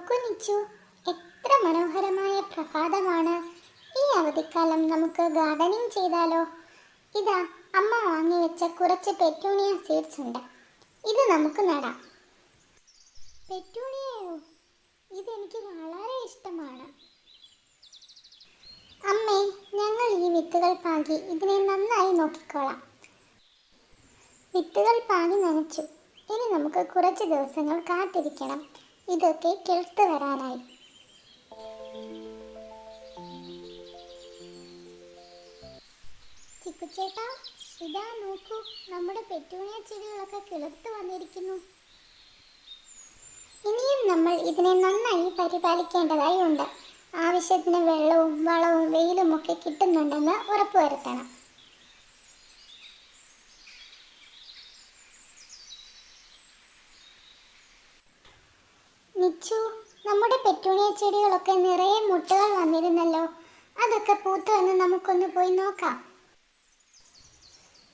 നിച്ചു. എത്ര മനോഹരമായ പ്രഭാതമാണ്. ഈ അവധിക്കാലം നമുക്ക് ഗാർഡനിങ് ചെയ്താലോ? ഇതാ അമ്മ വാങ്ങി വെച്ച കുറച്ച് പെറ്റൂണിയ സീഡ്സ് ഉണ്ട്. ഇത് നമുക്ക് നടാം. പെറ്റൂണിയയോ? ഇതെനിക്ക് വളരെ ഇഷ്ടമാണ്. അമ്മേ ഞങ്ങൾ ഈ വിത്തുകൾ പാകി ഇതിനെ നന്നായി നോക്കിക്കോളാം. വിത്തുകൾ പാകി നനച്ചു. ഇനി നമുക്ക് കുറച്ച് ദിവസങ്ങൾ കാത്തിരിക്കണം. ഇതൊക്കെ കേൾത്തു വരാനായി. ചിക്കുച്ചേട്ടാ ഇതാ നോക്കൂ നമ്മുടെ പെറ്റൂണിയ ചെടികളൊക്കെ കിളിർത്ത് വന്നിരിക്കുന്നു. ഇനിയും നമ്മൾ ഇതിനെ നന്നായി പരിപാലിക്കേണ്ടതായി ഉണ്ട്. ആവശ്യത്തിന് വെള്ളവും വളവും വെയിലും ഒക്കെ കിട്ടുന്നുണ്ടെന്ന് ഉറപ്പുവരുത്തണം. നിച്ചു നമ്മുടെ പെറ്റൂണിയ ചെടികളൊക്കെ നിറയെ മുട്ടകൾ വന്നിരുന്നല്ലോ. അതൊക്കെ പൂത്തു വന്ന് നമുക്കൊന്ന് പോയി നോക്കാം.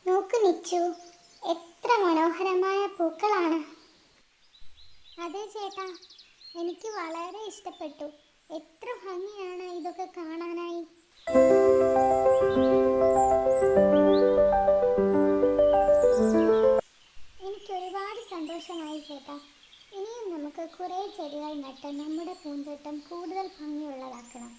നോക്ക് നിച്ചു എത്ര മനോഹരമായ പൂക്കളാണ്. അതെ ചേട്ടാ എനിക്ക് വളരെ ഇഷ്ടപ്പെട്ടു. എത്ര ഭംഗിയാണ് ഇതൊക്കെ കാണാനായി. എനിക്ക് ഒരുപാട് സന്തോഷമായി ചേട്ടാ. ഇനിയും നമുക്ക് കുറേ ചെടികൾ നട്ട് നമ്മുടെ പൂന്തോട്ടം കൂടുതൽ ഭംഗിയുള്ളതാക്കണം.